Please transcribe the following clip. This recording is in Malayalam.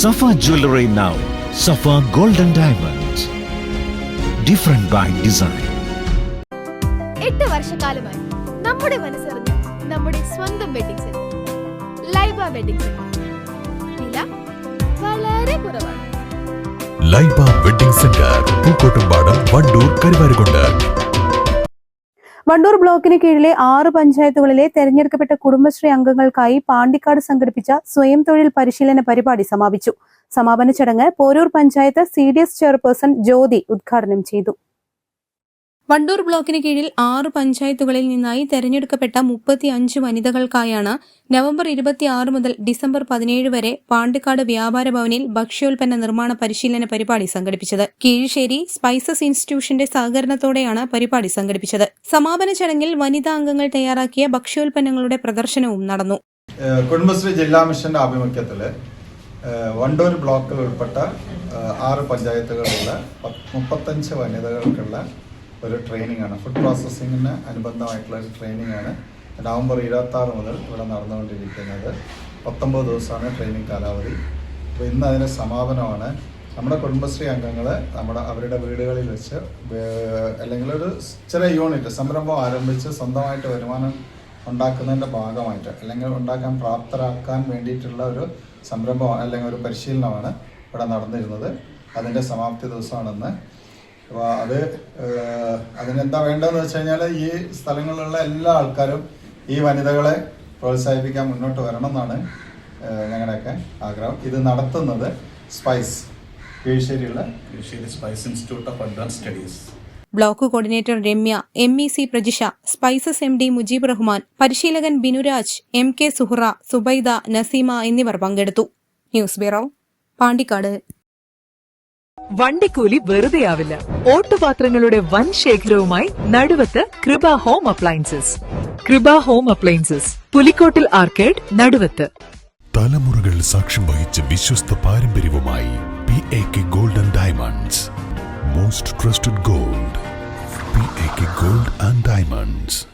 Safa jewellery now Safa golden diamonds different by design എട്ട് വർഷക്കാലമായി നമ്മുടെ മനസ്സറിഞ്ഞ നമ്മുടെ സ്വന്തം wedding centre Laiba wedding centre വില വളരെ കുറവാണ്. Laiba wedding centre Pookkottumpadam Wandoor Karuvarakundu. Wandoor ബ്ലോക്കിന് കീഴിലെ ആറ് പഞ്ചായത്തുകളിലെ തെരഞ്ഞെടുക്കപ്പെട്ട കുടുംബശ്രീ അംഗങ്ങൾക്കായി പാണ്ടിക്കാട് സംഘടിപ്പിച്ച സ്വയം തൊഴിൽ പരിശീലന പരിപാടി സമാപിച്ചു. സമാപന ചടങ്ങ് പോരൂർ പഞ്ചായത്ത് സി ചെയർപേഴ്സൺ ജ്യോതി ഉദ്ഘാടനം ചെയ്തു. വണ്ടൂർ ബ്ലോക്കിന് കീഴിൽ ആറ് പഞ്ചായത്തുകളിൽ നിന്നായി തെരഞ്ഞെടുക്കപ്പെട്ട മുപ്പത്തി അഞ്ച് വനിതകൾക്കായാണ് നവംബർ ഇരുപത്തിയാറ് മുതൽ ഡിസംബർ പതിനേഴ് വരെ പാണ്ടിക്കാട് വ്യാപാര ഭവനിൽ ഭക്ഷ്യോൽപ്പന്ന നിർമ്മാണ പരിശീലന പരിപാടി സംഘടിപ്പിച്ചത്. കീഴ്ശ്ശേരി സ്പൈസസ് ഇൻസ്റ്റിറ്റ്യൂഷന്റെ സഹകരണത്തോടെയാണ് പരിപാടി സംഘടിപ്പിച്ചത്. സമാപന ചടങ്ങിൽ വനിതാ അംഗങ്ങൾ തയ്യാറാക്കിയ ഭക്ഷ്യോൽപ്പന്നങ്ങളുടെ പ്രദർശനവും നടന്നു. കുടുംബശ്രീ ജില്ലാ മിഷന്റെ ആഭിമുഖ്യത്തിൽ വണ്ടൂർ ബ്ലോക്കിൽ ഉൾപ്പെട്ട ആറ് പഞ്ചായത്തുകളിലുള്ള മുപ്പത്തഞ്ച് വനിതകൾക്കുള്ള ഒരു ട്രെയിനിങ് ആണ് ഫുഡ് പ്രോസസ്സിങ്ങിന് അനുബന്ധമായിട്ടുള്ള ഒരു ട്രെയിനിങ് ആണ് നവംബർ ഇരുപത്തി ആറ് മുതൽ ഇവിടെ നടന്നുകൊണ്ടിരിക്കുന്നത്. പത്തൊമ്പത് ദിവസമാണ് ട്രെയിനിങ് കാലാവധി. അപ്പോൾ ഇന്ന് അതിന്റെ സമാപനമാണ്. നമ്മുടെ കുടുംബശ്രീ അംഗങ്ങൾ നമ്മുടെ അവരുടെ വീടുകളിൽ വെച്ച് അല്ലെങ്കിൽ ഒരു ചെറിയ യൂണിറ്റ് സംരംഭം ആരംഭിച്ച് സ്വന്തമായിട്ട് വരുമാനം ഉണ്ടാക്കുന്നതിന്റെ ഭാഗമായിട്ട് അല്ലെങ്കിൽ ഉണ്ടാക്കാൻ പ്രാപ്തരാക്കാൻ വേണ്ടിയിട്ടുള്ള ഒരു സംരംഭം അല്ലെങ്കിൽ ഒരു പരിശീലനമാണ് ഇവിടെ നടന്നിരുന്നത്. അതിന്റെ സമാപ്തി ദിവസമാണെന്ന്. അപ്പോൾ അത് അതിനെന്താ വേണ്ടതെന്ന് വെച്ച് കഴിഞ്ഞാൽ ഈ സ്ഥലങ്ങളിലുള്ള എല്ലാ ആൾക്കാരും ഈ വനിതകളെ പ്രോത്സാഹിപ്പിക്കാൻ മുന്നോട്ട് വരണം എന്നാണ് ഞങ്ങളുടെയൊക്കെ ആഗ്രഹം. ഇത് നടത്തുന്നത് spice കീഴ്ശ്ശേരിയുള്ള Keezhssery spice institute of advance studies. Block coordinator Ramya M E C Prajisha spices M D Mujeeb Rahman പരിശീലകൻ ബിനുരാജ് എം കെ സുഹറ സുബൈദ നസീമ എന്നിവർ പങ്കെടുത്തു. News bureau Pandikkad. വണ്ടിക്കൂലി വെറുതെയാവില്ല. ഓട്ടുപാത്രങ്ങളുടെ വൻ ശേഖരവുമായി Naduvath Kripa home appliances. Kripa home appliances Pulikkottil arcade Naduvath. തലമുറകൾ സാക്ഷ്യം വഹിച്ച വിശ്വസ്ത പാരമ്പര്യവുമായി P A K golden diamonds most trusted gold P A K gold and diamonds